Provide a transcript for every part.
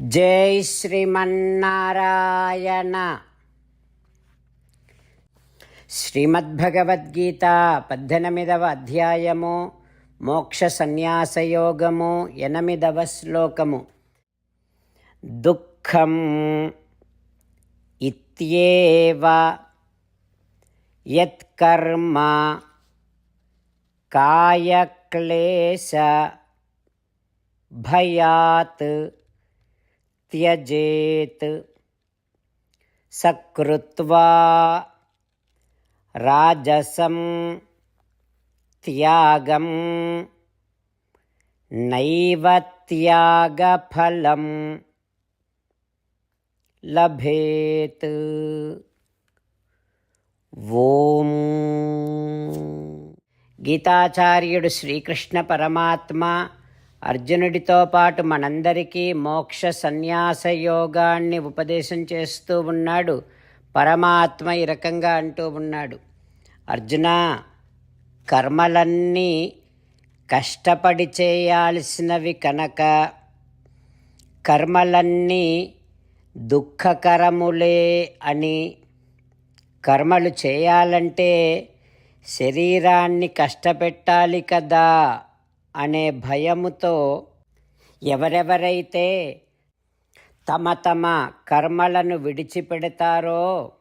జై శ్రీమన్నారాయణ. శ్రీమద్భగవద్గీత పద్దెనిమిదవ అధ్యాయము మోక్ష సన్యాసయోగము ఎనిమిదవ శ్లోకము. దుఃఖం ఇత్యేవ యత్కర్మ కాయక్లేశ భయాత్ त्यजेत् सकृत्वा राजसं त्यागं नैव त्यागफलं लभेत् ఓం గీతాచార్యుడు శ్రీకృష్ణ పరమాత్మ అర్జునుడితో పాటు మనందరికీ మోక్ష సన్యాస యోగాన్ని ఉపదేశం చేస్తూ ఉన్నాడు. పరమాత్మ ఈ రకంగా అంటూ ఉన్నాడు. అర్జున కర్మలన్నీ కష్టపడి చేయాల్సినవి కనుక కర్మలన్నీ దుఃఖకరములే అని కర్మలు చేయాలంటే శరీరాన్ని కష్టపెట్టాలి కదా. అనే భయముతో ఎవరెవరైతే తమ తమ కర్మలను విడిచిపెడతారో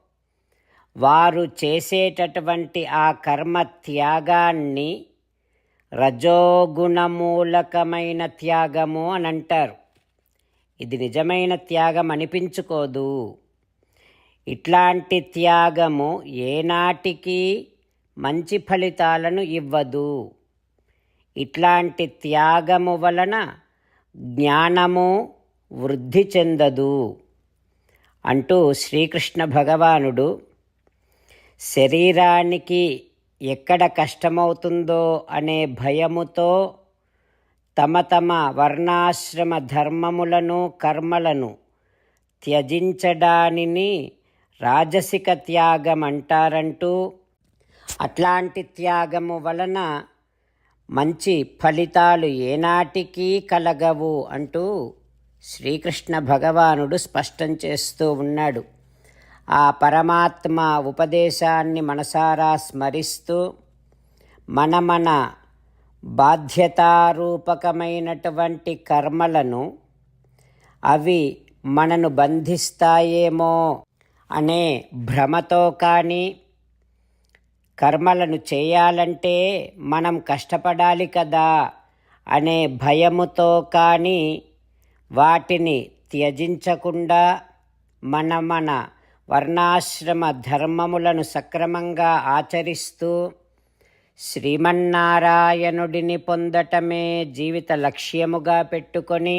వారు చేసేటటువంటి ఆ కర్మ త్యాగాన్ని రజోగుణమూలకమైన త్యాగము అని అంటారు. ఇది నిజమైన త్యాగం అనిపించుకోదు. ఇట్లాంటి త్యాగము ఏనాటికి మంచి ఫలితాలను ఇవ్వదు. ఇట్లాంటి త్యాగము వలన జ్ఞానము వృద్ధి చెందదు. అంటూ శ్రీకృష్ణ భగవానుడు శరీరానికి ఎక్కడ కష్టమవుతుందో అనే భయముతో తమ తమ వర్ణాశ్రమ ధర్మములను కర్మలను త్యజించడానిని రాజసిక త్యాగం అంటారంటూ అట్లాంటి త్యాగము వలన మంచి ఫలితాలు ఏనాటికీ కలగవు అంటూ శ్రీకృష్ణ భగవానుడు స్పష్టం చేస్తూ ఉన్నాడు. ఆ పరమాత్మ ఉపదేశాన్ని మనసారా స్మరిస్తూ మన మన బాధ్యతారూపకమైనటువంటి కర్మలను అవి మనను బంధిస్తాయేమో అనే భ్రమతో కానీ కర్మలను చేయాలంటే మనం కష్టపడాలి కదా అనే భయముతో కానీ వాటిని త్యజించకుండా మన మన వర్ణాశ్రమ ధర్మములను సక్రమంగా ఆచరిస్తూ శ్రీమన్నారాయణుడిని పొందటమే జీవిత లక్ష్యముగా పెట్టుకొని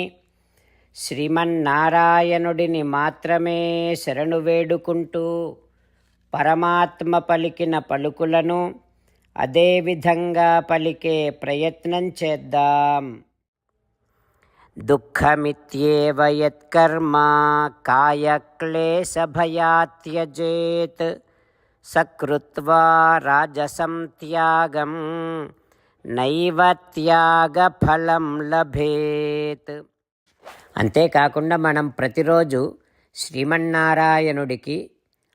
శ్రీమన్నారాయణుడిని మాత్రమే శరణు వేడుకుంటూ పరమాత్మ పలికిన పలుకులను అదేవిధంగా పలికే ప్రయత్నం చేద్దాం. దుఃఖమిత్యేవ యత్కర్మ కాయక్లేశభయాత్యజేత్ సకృత్వా రాజసం త్యాగం నైవ త్యాగఫలం లభేత్. అంతేకాకుండా మనం ప్రతిరోజు శ్రీమన్నారాయణుడికి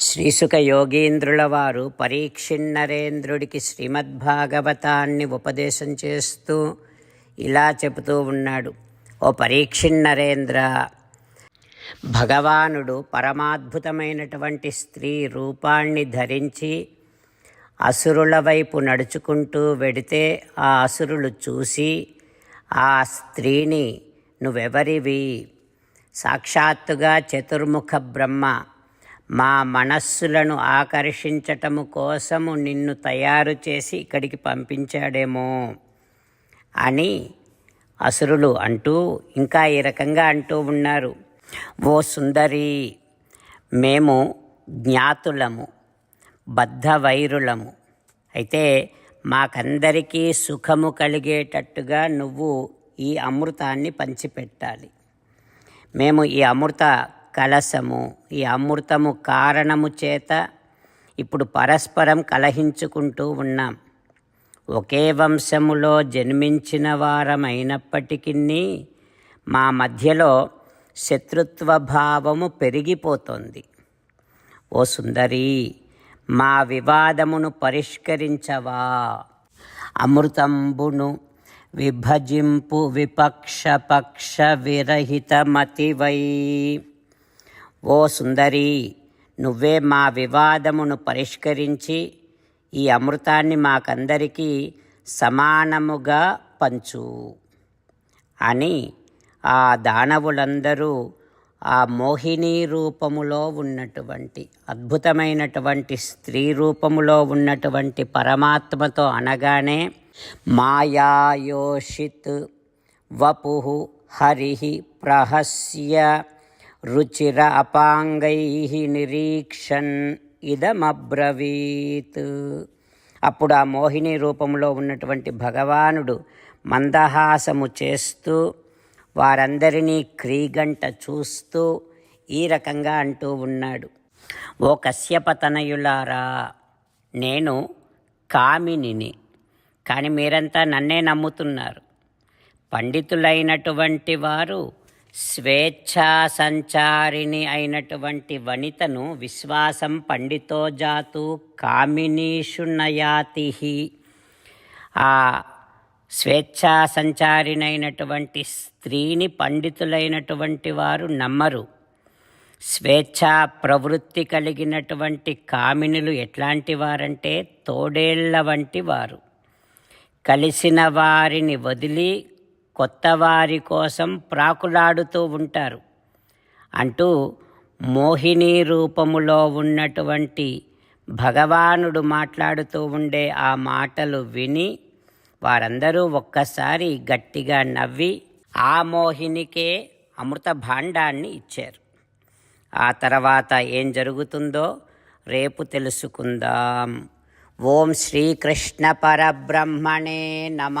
శ్రీసుక యోగీంద్రుల వారు పరీక్షిన్నరేంద్రుడికి శ్రీమద్భాగవతాన్ని ఉపదేశం చేస్తూ ఇలా చెబుతూ ఉన్నాడు. ఓ పరీక్షిన్నరేంద్ర భగవానుడు పరమాద్భుతమైనటువంటి స్త్రీ రూపాన్ని ధరించి అసురుల వైపు నడుచుకుంటూ వెడితే ఆ అసురులు చూసి ఆ స్త్రీని నువ్వెవరివి? సాక్షాత్తుగా చతుర్ముఖ బ్రహ్మ మా మనస్సులను ఆకర్షించటము కోసము నిన్ను తయారు చేసి ఇక్కడికి పంపించాడేమో అని అసురులు అంటూ ఇంకా ఈ రకంగా అంటూ ఉన్నారు. ఓ సుందరి మేము జ్ఞాతులము బద్ధవైరులము. అయితే మాకందరికీ సుఖము కలిగేటట్టుగా నువ్వు ఈ అమృతాన్ని పంచిపెట్టాలి. మేము ఈ అమృత కలసము ఈ అమృతము కారణము చేత ఇప్పుడు పరస్పరం కలహించుకుంటూ ఉన్నాం. ఒకే వంశములో జన్మించిన వారమైనప్పటికీ మా మధ్యలో శత్రుత్వ భావము పెరిగిపోతోంది. ఓ సుందరి మా వివాదమును పరిష్కరించవా? అమృతంబును విభజింపు విపక్షపక్ష విరహితమతివై ఓ సుందరి నువ్వే మా వివాదమును పరిష్కరించి ఈ అమృతాన్ని మాకందరికీ సమానముగా పంచు. అని ఆ దానవులందరూ ఆ మోహిని రూపములో ఉన్నటువంటి అద్భుతమైనటువంటి స్త్రీ రూపములో ఉన్నటువంటి పరమాత్మతో అనగానే మాయాయోషిత్ వపు హరి ప్రహస్య రుచిర అపాంగై నిరీక్షన్ ఇదమబ్రవీత్. అప్పుడు ఆ మోహిని రూపంలో ఉన్నటువంటి భగవానుడు మందహాసము చేస్తూ వారందరినీ క్రీగంట చూస్తూ ఈ రకంగా అంటూ ఉన్నాడు. ఓ కశ్యపతనయులారా నేను కామినిని కానీ మీరంతా నన్నే నమ్ముతున్నారు. పండితులైనటువంటి వారు స్వేచ్ఛా సంచారిణి అయినటువంటి వనితను విశ్వాసం పండితో జాతు కామినీషుణయాతి ఆ స్వేచ్ఛా సంచారినైనటువంటి స్త్రీని పండితులైనటువంటి వారు నమ్మరు. స్వేచ్ఛా ప్రవృత్తి కలిగినటువంటి కామినులు ఎట్లాంటి వారంటే తోడేళ్ళ వంటి వారు. కలిసిన వారిని వదిలి కొత్త వారి కోసం ప్రాకులాడుతూ ఉంటారు. అంటూ మోహిని రూపములో ఉన్నటువంటి భగవానుడు మాట్లాడుతూ ఉండే ఆ మాటలు విని వారందరూ ఒక్కసారి గట్టిగా నవ్వి ఆ మోహినికే అమృత భాండాన్ని ఇచ్చారు. ఆ తర్వాత ఏం జరుగుతుందో రేపు తెలుసుకుందాం. ఓం శ్రీకృష్ణ పరబ్రహ్మణే నమ.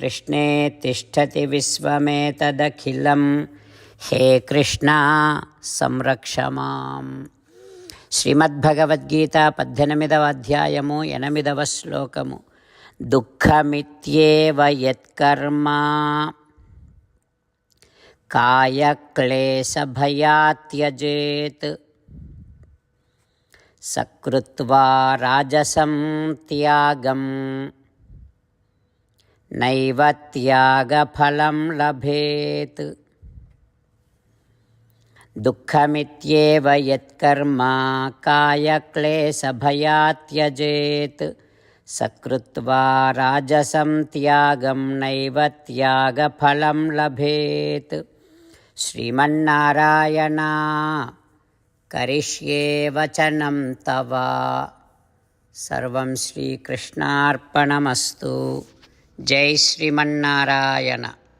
कृष्णे तिष्ठति विश्वमेतदखिलं हे कृष्णा సంరక్ష మాం శ్రీమద్భగవద్గీత పద్దెనిమిదవ అధ్యాయము ఎనిమిదవ శ్లోకము దుఃఖమిత్యేవ యత్కర్మ కాయక్లేశభయాత్యజేత్ సకృత్వా రాజసం త్యాగం నైవ త్యాగఫలం లభేత్ దుఃఖమిత్యేవ యత్కర్మ కాయక్లేశభయాత్యజేత్ సకృత్వా రాజసం త్యాగం నైవ త్యాగఫలం లభేత్ శ్రీమన్నారాయణ కరిష్యే వచనం తవ సర్వం శ్రీకృష్ణార్పణమస్తు జై శ్రీమన్నారాయణ.